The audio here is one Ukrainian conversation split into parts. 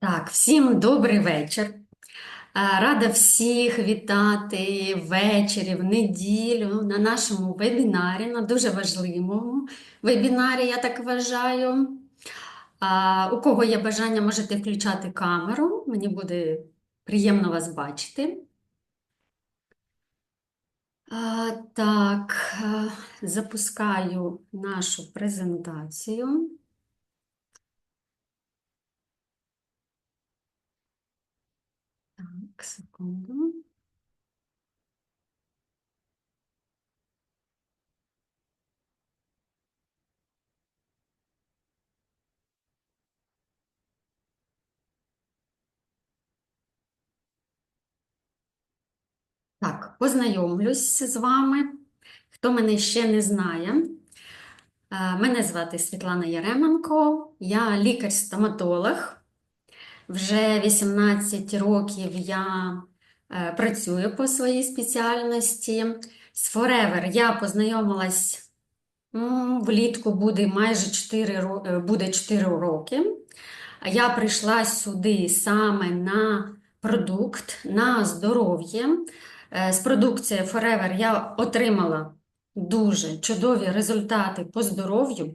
Так, всім добрий вечір. Е, Рада всіх вітати ввечері, в неділю на нашому вебінарі, на дуже важливому вебінарі, я так вважаю. У кого є бажання, можете включати камеру. Мені буде приємно вас бачити. Так, е, запускаю нашу презентацію. Так, секунду. Так, познайомлюсь з вами. Хто мене ще не знає, Е, мене звати Світлана Яременко, я лікар-стоматолог. Вже 18 років я е, працюю по своїй спеціальності. З Forever я познайомилась влітку буде майже 4, ро- е, буде 4 роки. Я прийшла сюди саме на продукт, на здоров'я. Е, З продукції Forever я отримала дуже чудові результати по здоров'ю.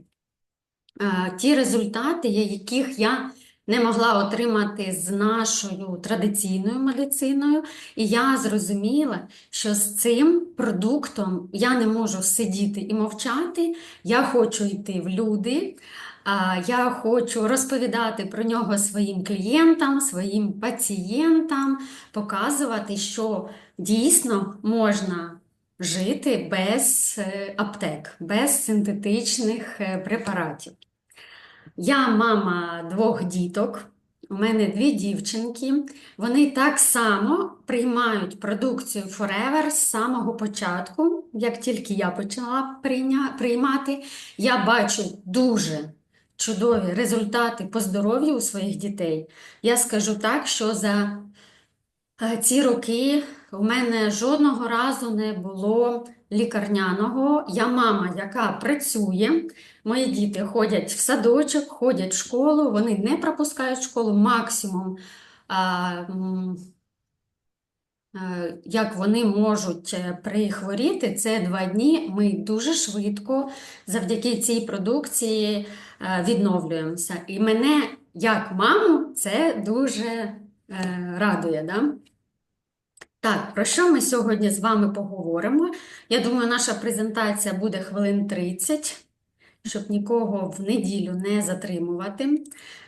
Ті результати, яких я не могла отримати з нашою традиційною медициною, і я зрозуміла, що з цим продуктом я не можу сидіти і мовчати. Я хочу йти в люди. Я хочу розповідати про нього своїм клієнтам, своїм пацієнтам, показувати, що дійсно можна жити без е, аптек, без синтетичних е, препаратів. Я мама двох діток. У мене дві дівчинки. Вони так само приймають продукцію Forever з самого початку. Як тільки я почала приймати, я бачу дуже чудові результати по здоров'ю у своїх дітей. Я скажу так, що за Е, Ці роки у мене жодного разу не було лікарняного. Я мама, яка працює. Мої діти ходять в садочок, ходять в школу, вони не пропускають школу максимум. а, е, Як вони можуть е, прихворіти, це два дні. Ми дуже швидко завдяки цій продукції е, відновлюємося. І мене, як маму, це дуже радує. Да? Так, про що ми сьогодні з вами поговоримо? Я думаю, наша презентація буде хвилин 30, щоб нікого в неділю не затримувати.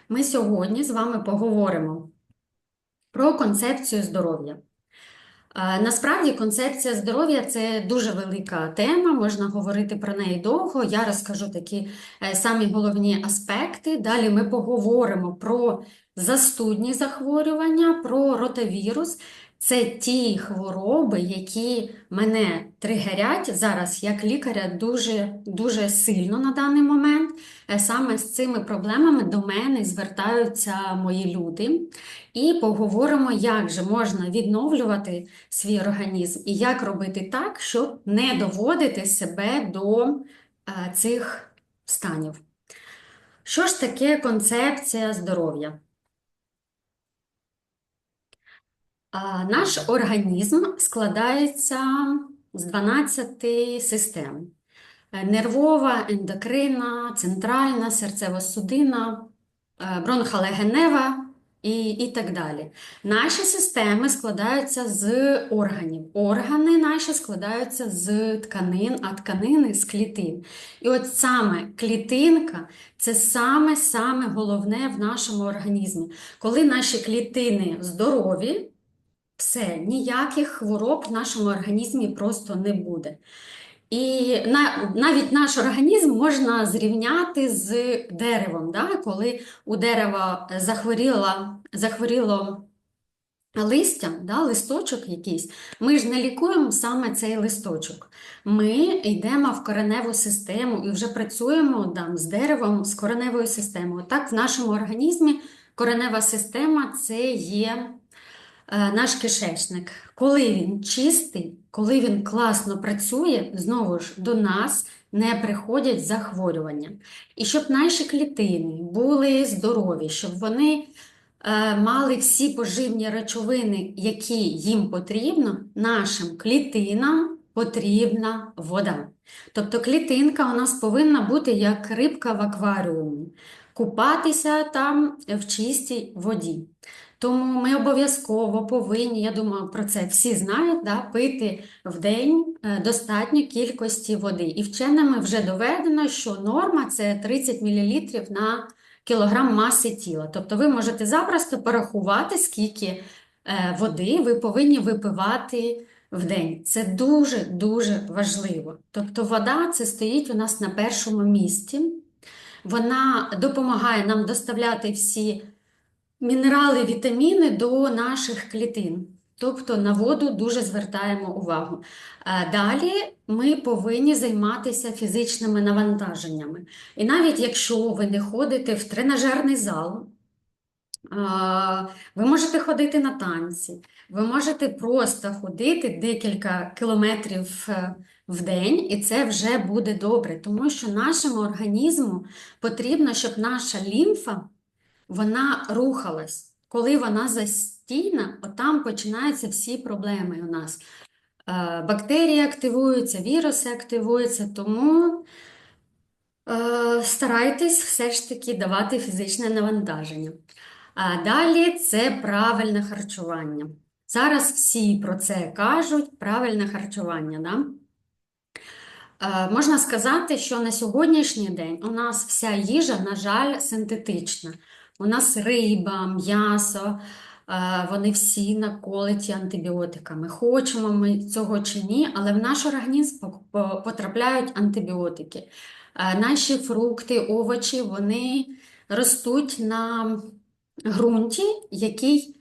Ми сьогодні з вами поговоримо про концепцію здоров'я. Насправді концепція здоров'я це дуже велика тема, можна говорити про неї довго. Я розкажу такі е, самі головні аспекти. Далі ми поговоримо про застудні захворювання, про ротавірус. Це ті хвороби, які мене тригерять зараз як лікаря дуже, дуже сильно на даний момент. Е, Саме з цими проблемами до мене звертаються мої люди. І поговоримо, як же можна відновлювати свій організм і як робити так, щоб не доводити себе до е, цих станів. Що ж таке концепція здоров'я? А, Наш організм складається з 12 систем: Е, нервова, ендокринна, центральна, серцево-судинна, е, бронхолегенева і, і так далі. Наші системи складаються з органів. Органи наші складаються з тканин, а тканини з клітин. І от саме клітинка це саме-саме головне в нашому організмі. Коли наші клітини здорові, все, ніяких хвороб в нашому організмі просто не буде. І навіть наш організм можна зрівняти з деревом, да? Коли у дерева захворіло, захворіло листя, да? Листочок якийсь, ми ж не лікуємо саме цей листочок. Ми йдемо в кореневу систему і вже працюємо там, з деревом, з кореневою системою. Так, в нашому організмі коренева система це є е, наш кишечник. Коли він чистий, коли він класно працює, знову ж до нас не приходять захворювання. І щоб наші клітини були здорові, щоб вони е, мали всі поживні речовини, які їм потрібно, нашим клітинам потрібна вода. Тобто клітинка у нас повинна бути як рибка в акваріумі, купатися там в чистій воді. Тому ми обов'язково повинні, я думаю, про це всі знають, да, пити в день е, достатньо кількості води. І вченими вже доведено, що норма це 30 мл на кілограм маси тіла. Тобто ви можете запросто порахувати, скільки е, води ви повинні випивати в день. Це дуже-дуже важливо. Тобто вода це стоїть у нас на першому місці. Вона допомагає нам доставляти всі мінерали, вітаміни до наших клітин. Тобто на воду дуже звертаємо увагу. Е, Далі ми повинні займатися фізичними навантаженнями. І навіть якщо ви не ходите в тренажерний зал, е, ви можете ходити на танці, ви можете просто ходити декілька кілометрів е, в день, і це вже буде добре, тому що нашому організму потрібно, щоб наша лімфа вона рухалась. Коли вона застійна, отам починаються всі проблеми у нас. Е, Бактерії активуються, віруси активуються, тому е, старайтесь все ж таки давати фізичне навантаження. А далі це правильне харчування. Зараз всі про це кажуть, правильне харчування. Да? Е, Можна сказати, що на сьогоднішній день у нас вся їжа, на жаль, синтетична. У нас риба, м'ясо, е, вони всі наколоті антибіотиками. Хочемо ми цього чи ні, але в наш організм по- по- потрапляють антибіотики. Е, Наші фрукти, овочі, вони ростуть на ґрунті, який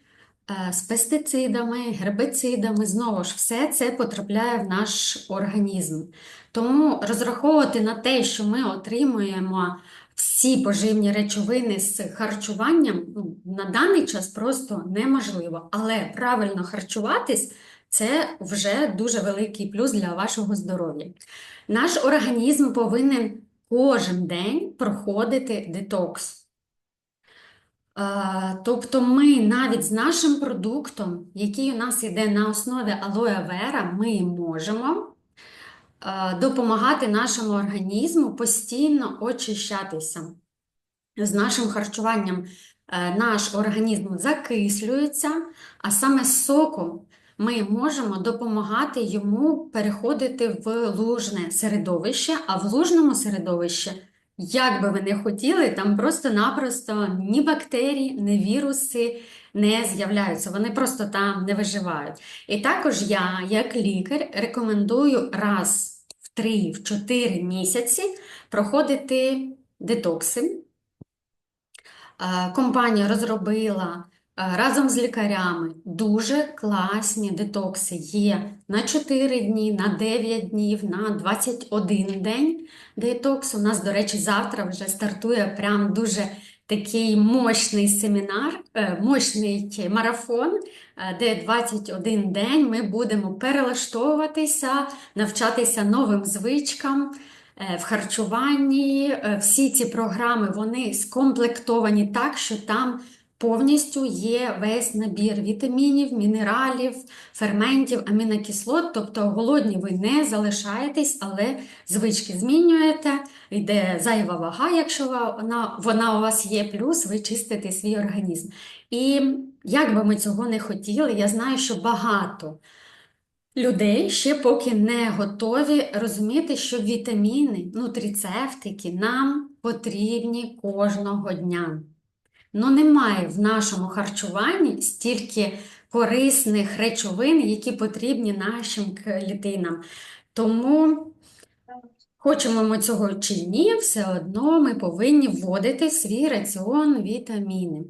е, з пестицидами, гербицидами, знову ж, все це потрапляє в наш організм. Тому розраховувати на те, що ми отримуємо всі поживні речовини з харчуванням, ну, на даний час просто неможливо. Але правильно харчуватись це вже дуже великий плюс для вашого здоров'я. Наш організм повинен кожен день проходити детокс. Тобто ми навіть з нашим продуктом, який у нас йде на основі алоe вера, ми можемо допомагати нашому організму постійно очищатися. З нашим харчуванням е, наш організм закислюється, а саме соком ми можемо допомагати йому переходити в лужне середовище, а в лужному середовищі, як би ви не хотіли, там просто-напросто ні бактерії, ні віруси не з'являються, вони просто там не виживають. І також я, як лікар, рекомендую раз в 3-4 місяці проходити детокси. Е, Компанія розробила разом з лікарями дуже класні детокси. Є на 4 дні, на 9 днів, на 21 день детокс. У нас, до речі, завтра вже стартує прям дуже такий мощний семінар, е, мощний марафон, е, де 21 день ми будемо перелаштовуватися, навчатися новим звичкам. Е, В харчуванні всі ці програми вони скомплектовані так, що там повністю є весь набір вітамінів, мінералів, ферментів, амінокислот. Тобто голодні ви не залишаєтесь, але звички змінюєте, йде зайва вага, якщо вона, вона у вас є, плюс ви чистите свій організм. І як би ми цього не хотіли, я знаю, що багато людей ще поки не готові розуміти, що вітаміни, нутріцептики нам потрібні кожного дня. Ну, немає в нашому харчуванні стільки корисних речовин, які потрібні нашим клітинам. Тому, хочемо ми цього чи ні, все одно ми повинні вводити в свій раціон вітаміни.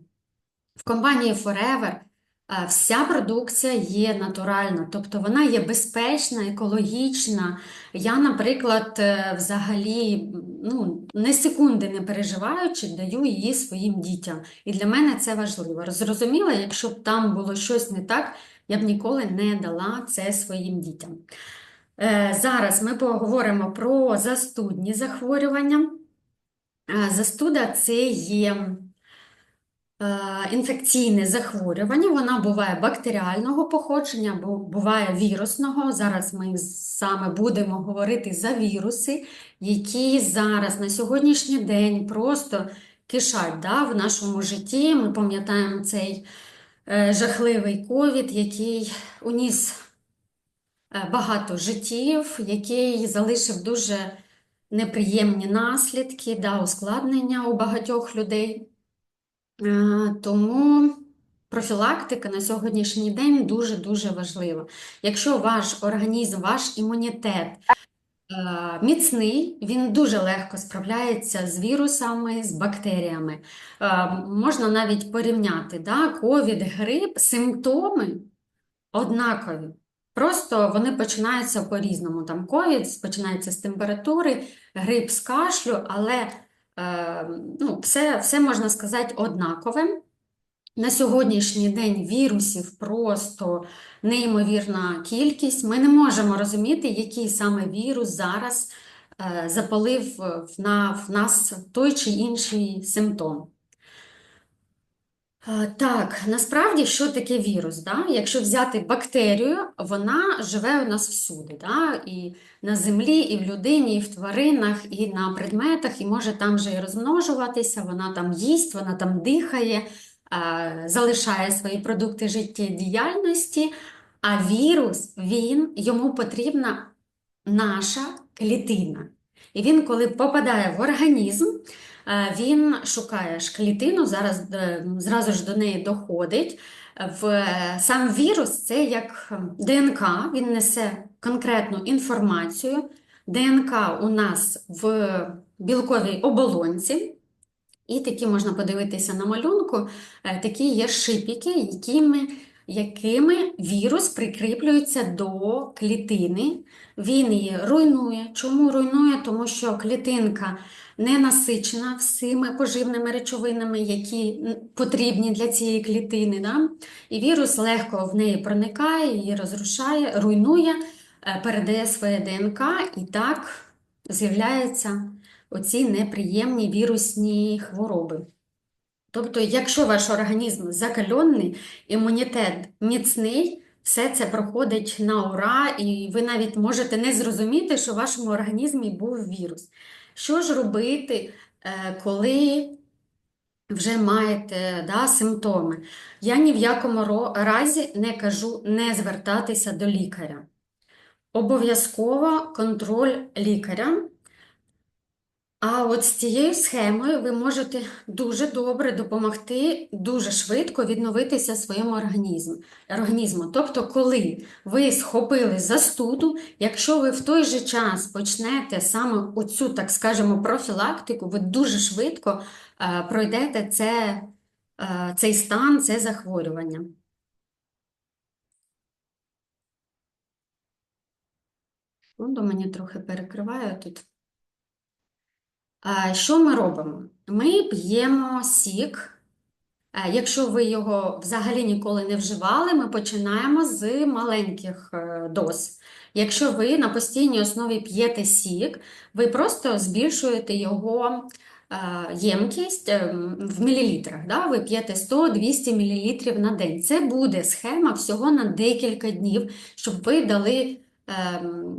В компанії Forever вся продукція є натуральна, тобто вона є безпечна, екологічна. Я, наприклад, е, взагалі ну, не секунди не переживаючи, даю її своїм дітям. І для мене це важливо. Зрозуміло, якщо б там було щось не так, я б ніколи не дала це своїм дітям. Е, Зараз ми поговоримо про застудні захворювання. Е, Застуда це є е, інфекційне захворювання. Вона буває бактеріального походження, бу- буває вірусного. Зараз ми саме будемо говорити за віруси, які зараз на сьогоднішній день просто кишать да, в нашому житті. Ми пам'ятаємо цей е, жахливий ковід, який уніс е, багато життів, який залишив дуже неприємні наслідки, да, ускладнення у багатьох людей. Е, Тому профілактика на сьогоднішній день дуже-дуже важлива. Якщо ваш організм, ваш імунітет е, міцний, він дуже легко справляється з вірусами, з бактеріями. Е, Можна навіть порівняти, да, ковід, грип, симптоми однакові. Просто вони починаються по-різному. Там ковід починається з температури, грип з кашлю, але ну, все, все можна сказати однакове. На сьогоднішній день вірусів просто неймовірна кількість. Ми не можемо розуміти, який саме вірус зараз е, запалив на, в нас той чи інший симптом. Так, насправді, що таке вірус? Да? Якщо взяти бактерію, вона живе у нас всюди, да? І на землі, і в людині, і в тваринах, і на предметах, і може там же і розмножуватися, вона там їсть, вона там дихає, залишає свої продукти життєдіяльності, а вірус, він, йому потрібна наша клітина. І він, коли попадає в організм, він шукає ж клітину, зараз е, зразу ж до неї доходить. В сам вірус це як ДНК, він несе конкретну інформацію. ДНК у нас в білковій оболонці, і такі можна подивитися на малюнку, е, такі є шипики, якими, якими вірус прикріплюється до клітини. Він її руйнує. Чому руйнує? Тому що клітинка не насичена всіми поживними речовинами, які потрібні для цієї клітини. Да? І вірус легко в неї проникає, її розрушає, руйнує, е, передає своє ДНК, і так з'являються оці неприємні вірусні хвороби. Тобто, якщо ваш організм закальонний, імунітет міцний, все це проходить на ура, і ви навіть можете не зрозуміти, що в вашому організмі був вірус. Що ж робити, е, коли вже маєте да, симптоми? Я ні в якому разі не кажу не звертатися до лікаря. Обов'язково контроль лікаря. А от з цією схемою ви можете дуже добре допомогти дуже швидко відновитися своєму організму. Тобто, коли ви схопили застуду, якщо ви в той же час почнете саме оцю, так скажемо, профілактику, ви дуже швидко е, пройдете це, е, цей стан, це захворювання. Секунду, мені трохи перекриває тут. Що ми робимо? Ми п'ємо сік. Якщо ви його взагалі ніколи не вживали, ми починаємо з маленьких е, доз. Якщо ви на постійній основі п'єте сік, ви просто збільшуєте його е, ємкість е, в мілілітрах. Ви п'єте 100-200 мл на день. Це буде схема всього на декілька днів, щоб ви дали ем,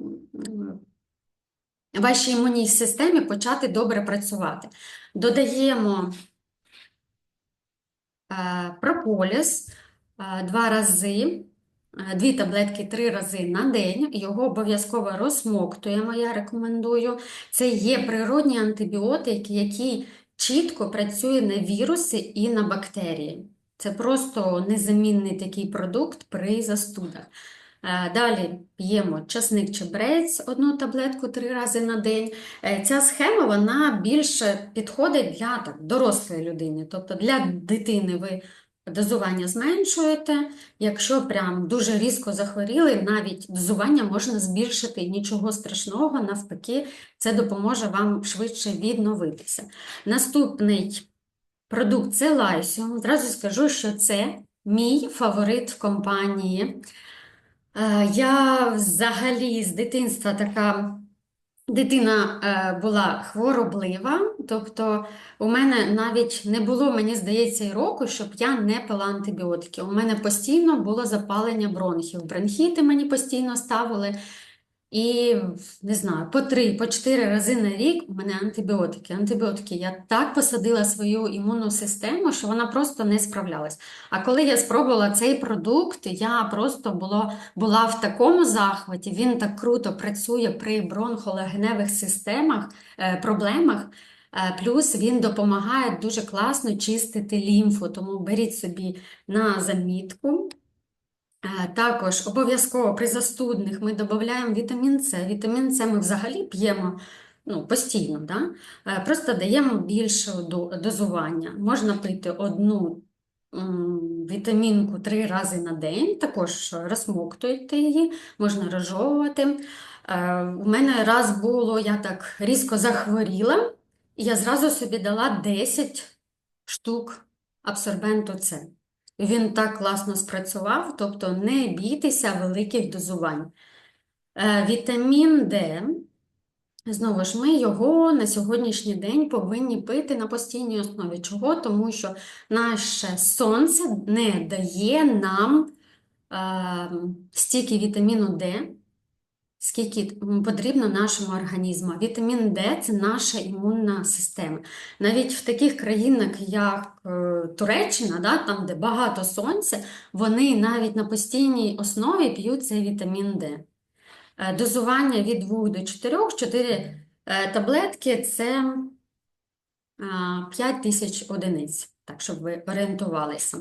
вашій імунній системі почати добре працювати. Додаємо е, прополіс е, два рази, е, дві таблетки три рази на день. Його обов'язково розсмоктуємо, я рекомендую. Це є природні антибіотики, які чітко працює на віруси і на бактерії. Це просто незамінний такий продукт при застудах. Е, Далі п'ємо часник чебрець, одну таблетку три рази на день. Е, Ця схема вона більше підходить для так, дорослої людини. Тобто для дитини ви дозування зменшуєте. Якщо прям дуже різко захворіли, навіть дозування можна збільшити. Нічого страшного, навпаки, це допоможе вам швидше відновитися. Наступний продукт це лайсіум. Зразу скажу, що це мій фаворит в компанії. Е, Я взагалі з дитинства така Дитина е, була хвороблива, тобто у мене навіть не було, мені здається, і року, щоб я не пила антибіотики. У мене постійно було запалення бронхів. Бронхіти мені постійно ставили. І не знаю, по три, по чотири рази на рік у мене антибіотики. Антибіотики. Я так посадила свою імунну систему, що вона просто не справлялась. А коли я спробувала цей продукт, я просто було, була в такому захваті. Він так круто працює при бронхолагеневих системах, е, проблемах. Е, Плюс він допомагає дуже класно чистити лімфу, тому беріть собі на замітку. Е, Також обов'язково при застудних ми додаємо вітамін С. Вітамін С ми взагалі п'ємо ну, постійно, да? Е, Просто даємо більше дозування. Можна пити одну вітамінку три рази на день, також розсмоктуйте її, можна розжовувати. Е, У мене раз було, я так різко захворіла, і я зразу собі дала 10 штук абсорбенту С. Він так класно спрацював, тобто не бійтеся великих дозувань. Е, Вітамін Д, знову ж, ми його на сьогоднішній день повинні пити на постійній основі. Чого? Тому що наше сонце не дає нам е, стільки вітаміну Д, скільки потрібно нашому організму. Вітамін Д це наша імунна система. Навіть в таких країнах, як е, Туреччина, да, там, де багато сонця, вони навіть на постійній основі п'ють цей вітамін Д. Е, Дозування від 2 до 4, 4 е, таблетки це 5 тисяч одиниць, так, щоб ви орієнтувалися.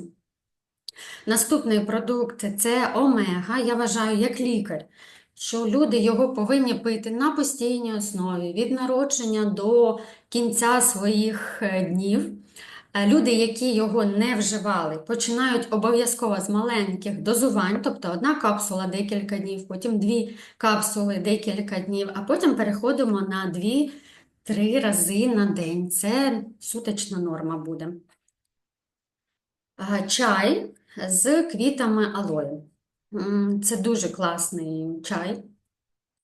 Наступний продукт це омега. Я вважаю, як лікар, що люди його повинні пити на постійній основі від народження до кінця своїх е, днів. Е, Люди, які його не вживали, починають обов'язково з маленьких дозувань, тобто одна капсула декілька днів, потім дві капсули декілька днів, а потім переходимо на дві-три рази на день. Це суточна норма буде. Е, Чай з квітами алою. Це дуже класний чай.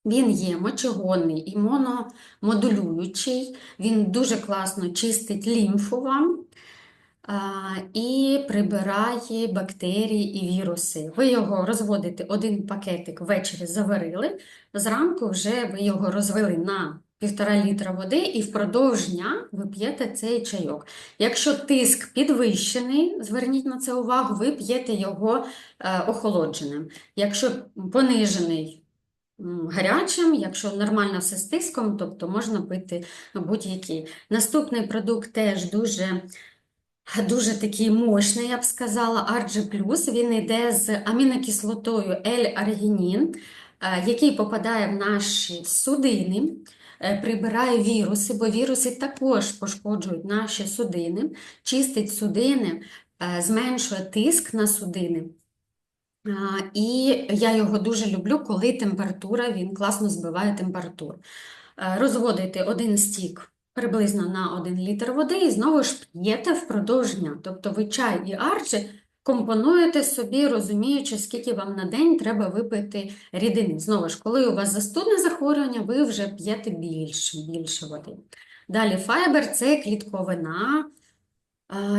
Він є мочегонний і мономодулюючий. Він дуже класно чистить лімфу вам і прибирає бактерії і віруси. Ви його розводите один пакетик ввечері заварили, зранку вже ви його розвели на півтора літра води і впродовж дня ви п'єте цей чайок. Якщо тиск підвищений, зверніть на це увагу, ви п'єте його е, охолодженим. Якщо понижений, гарячим, якщо нормально все з тиском, тобто можна пити будь-який. Наступний продукт теж дуже, дуже такий мощний, я б сказала, Argi+. Він йде з амінокислотою L-аргінін, е, який попадає в наші судини, прибирає віруси, бо віруси також пошкоджують наші судини, чистить судини, е, зменшує тиск на судини. І я його дуже люблю, коли температура, він класно збиває температуру. Е, Розводите один стік приблизно на 1 літр води і знову ж п'єте впродовж дня. Тобто ви чай і арчі компонуєте собі, розуміючи, скільки вам на день треба випити рідини. Знову ж, коли у вас застудне захворювання, ви вже п'єте більше, більше води. Далі файбер – це клітковина,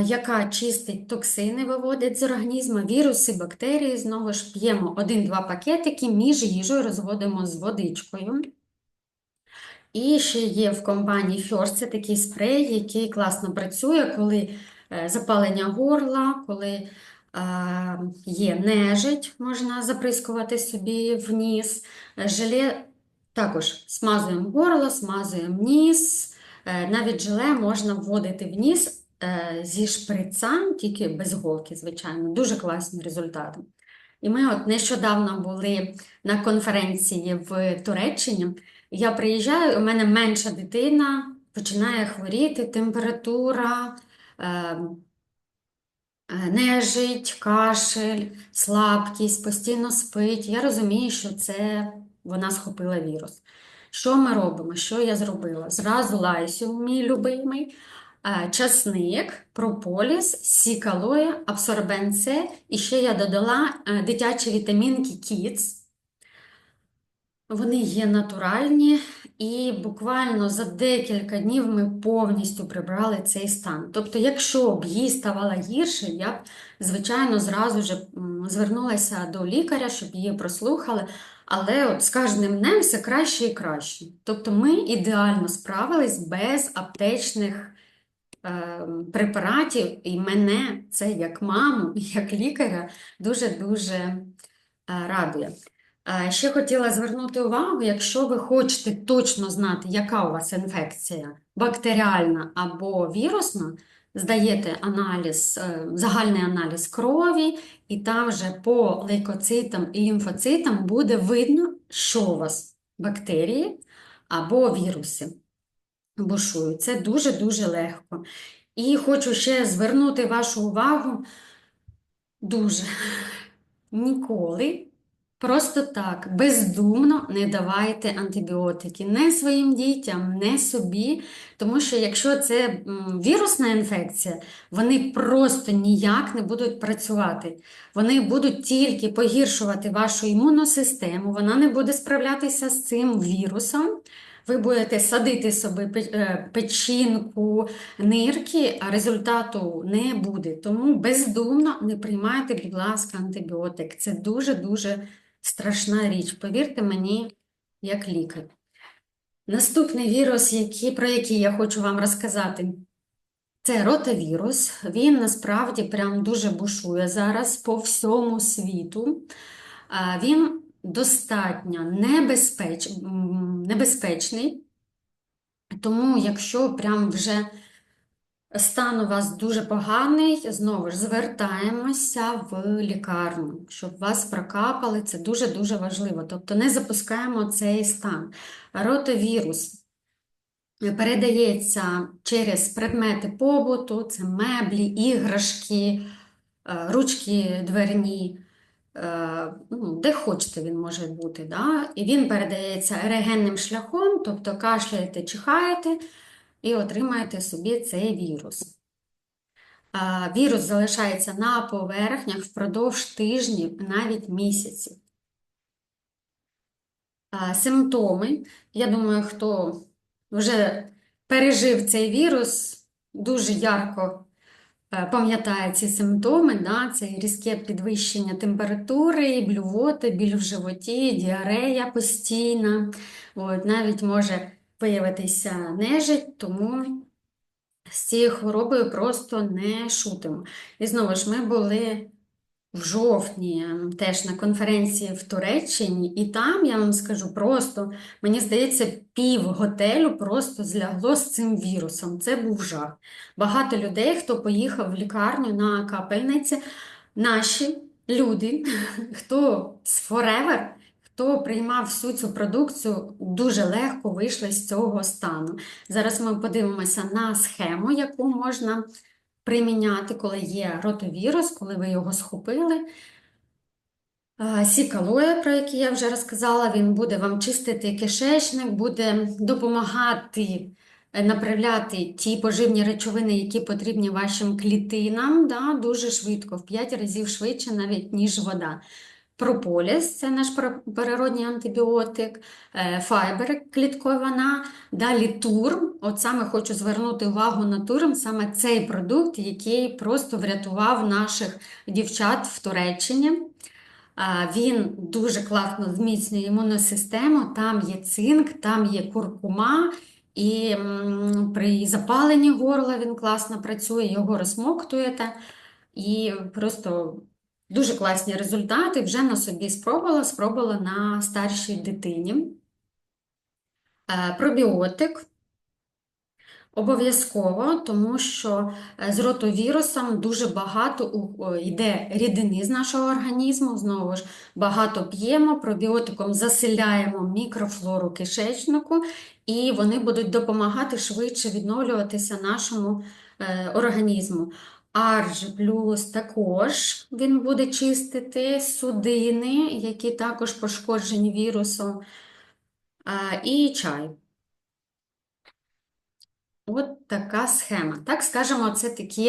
яка чистить токсини, виводить з організму, віруси, бактерії. Знову ж п'ємо 1-2 пакетики, між їжею розводимо з водичкою. І ще є в компанії First, це такий спрей, який класно працює, коли е, запалення горла, коли є нежить, можна заприскувати собі в ніс. Желе також смазуємо горло, смазуємо ніс. Е, Навіть желе можна вводити в ніс е, зі шприцем, тільки без голки, звичайно. Дуже класні результати. І ми от нещодавно були на конференції в Туреччині. Я приїжджаю, у мене менша дитина, починає хворіти, температура, е, е, нежить, кашель, слабкість, постійно спить. Я розумію, що це вона схопила вірус. Що ми робимо? Що я зробила? Зразу лайсю, мій любимий, е, часник, прополіс, сікалоя, абсорбент С, і ще я додала е, дитячі вітамінки Kids. Вони є натуральні і буквально за декілька днів ми повністю прибрали цей стан. Тобто, якщо б їй ставало гірше, я б, звичайно, зразу ж звернулася до лікаря, щоб її прослухали. Але от з кожним днем все краще і краще. Тобто ми ідеально справились без аптечних е, препаратів, і мене це як маму, як лікаря дуже-дуже е, радує. Ще хотіла звернути увагу, якщо ви хочете точно знати, яка у вас інфекція, бактеріальна або вірусна, здаєте аналіз, е, загальний аналіз крові, і там вже по лейкоцитам і лімфоцитам буде видно, що у вас бактерії або віруси бушують. Це дуже-дуже легко. І хочу ще звернути вашу увагу дуже ніколи. Просто так, бездумно не давайте антибіотики не своїм дітям, не собі, тому що якщо це вірусна інфекція, вони просто ніяк не будуть працювати. Вони будуть тільки погіршувати вашу імунну систему, вона не буде справлятися з цим вірусом. Ви будете садити собі е, печінку, нирки, а результату не буде. Тому бездумно не приймайте, будь ласка, антибіотик. Це дуже-дуже страшна річ. Повірте мені, як лікар. Наступний вірус, який, про який я хочу вам розказати, це ротавірус. Він насправді прям дуже бушує зараз по всьому світу. Він достатньо небезпеч... небезпечний, тому якщо прям вже стан у вас дуже поганий, знову ж звертаємося в лікарню, щоб вас прокапали. Це дуже-дуже важливо. Тобто не запускаємо цей стан. Ротавірус передається через предмети побуту, це меблі, іграшки, е, ручки дверні. е, ну, Де хочете він може бути, да? І він передається ерогенним шляхом, тобто кашляєте, чихаєте і отримаєте собі цей вірус. Вірус залишається на поверхнях впродовж тижнів, навіть місяців. Симптоми. Я думаю, хто вже пережив цей вірус, дуже ярко е, пам'ятає ці симптоми, да? Це різке підвищення температури, блювоти, біль в животі, діарея постійна. От, навіть може виявитися нежить, тому з цією хворобою просто не шутимо. І знову ж ми були в жовтні теж на конференції в Туреччині, і там, я вам скажу, просто, мені здається, пів готелю просто злягло з цим вірусом. Це був жах. Багато людей, хто поїхав в лікарню на капельниці, наші люди, хто з Forever, хто приймав всю цю продукцію, дуже легко вийшли з цього стану. Зараз ми подивимося на схему, яку можна приміняти, коли є ротовірус, коли ви його схопили. А, Сікалоє, про який я вже розказала, він буде вам чистити кишечник, буде допомагати е, направляти ті поживні речовини, які потрібні вашим клітинам, да, дуже швидко, в 5 разів швидше навіть, ніж вода. Прополіс це наш природній антибіотик, е, файбер клітковина, далі турм. От саме хочу звернути увагу на турм, саме цей продукт, який просто врятував наших дівчат в Туреччині. Він дуже класно зміцнює імунну систему, там є цинк, там є куркума, і при запаленні горла він класно працює, його розсмоктуєте, і просто дуже класні результати. Вже на собі спробувала, спробувала на старшій дитині. Е, Пробіотик. Обов'язково, тому що е, з ротовірусом дуже багато йде рідини з нашого організму, знову ж багато п'ємо, пробіотиком заселяємо мікрофлору кишечнику, і вони будуть допомагати швидше відновлюватися нашому е, організму. Арж плюс також він буде чистити судини, які також пошкоджені вірусом, і чай. От така схема. Так скажемо, це такі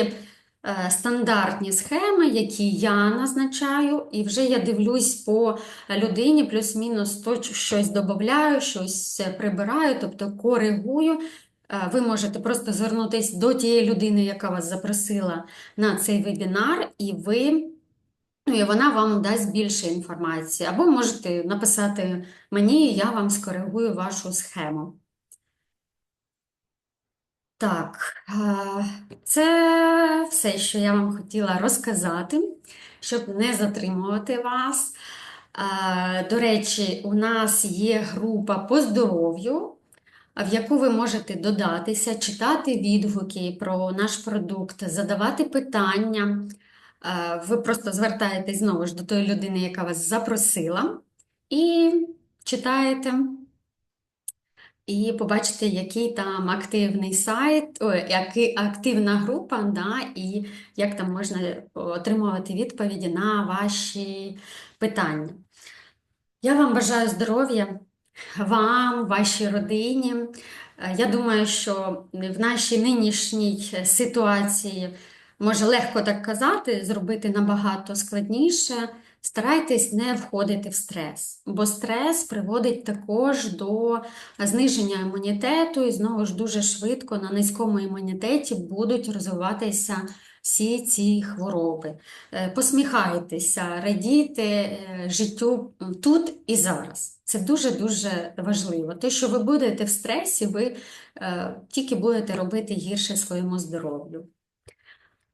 е, стандартні схеми, які я назначаю, і вже я дивлюсь по людині, плюс-мінус то щось додаю, щось е, прибираю, тобто коригую. Е, Ви можете просто звернутися до тієї людини, яка вас запросила на цей вебінар, і ви. Ну, і вона вам дасть більше інформації. Або можете написати мені, я вам скоригую вашу схему. Так, е, це все, що я вам хотіла розказати, щоб не затримувати вас. Е, До речі, у нас є група по здоров'ю, в яку ви можете додатися, читати відгуки про наш продукт, задавати питання. Е, Ви просто звертаєтесь знову ж до тої людини, яка вас запросила, і читаєте. І побачите, який там активний сайт, ой, який активна група, да, і як там можна отримувати відповіді на ваші питання. Я вам бажаю здоров'я, вам, вашій родині. Е, Я думаю, що в нашій нинішній ситуації може легко так казати, зробити набагато складніше. Старайтесь не входити в стрес, бо стрес приводить також до зниження імунітету, і знову ж дуже швидко на низькому імунітеті будуть розвиватися всі ці хвороби. Е, Посміхайтеся, радійте е, життю тут і зараз. Це дуже-дуже важливо. Те, що ви будете в стресі, ви е, тільки будете робити гірше своєму здоров'ю.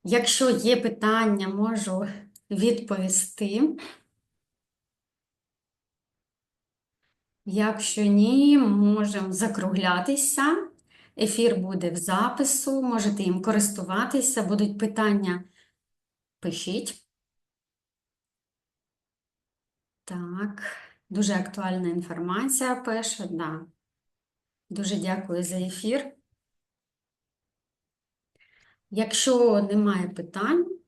Якщо є питання, можу відповісти. Якщо ні, можемо закруглятися. Ефір буде в запису, можете їм користуватися, будуть питання, пишіть. Так, дуже актуальна інформація пише, да. Дуже дякую за ефір. Якщо немає питань,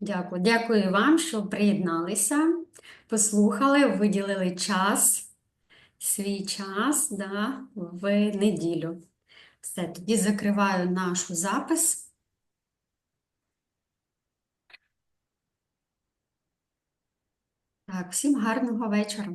дякую. Дякую вам, що приєдналися, послухали, виділили час, свій час, да, в неділю. Все, тоді закриваю нашу запис. Так, всім гарного вечора.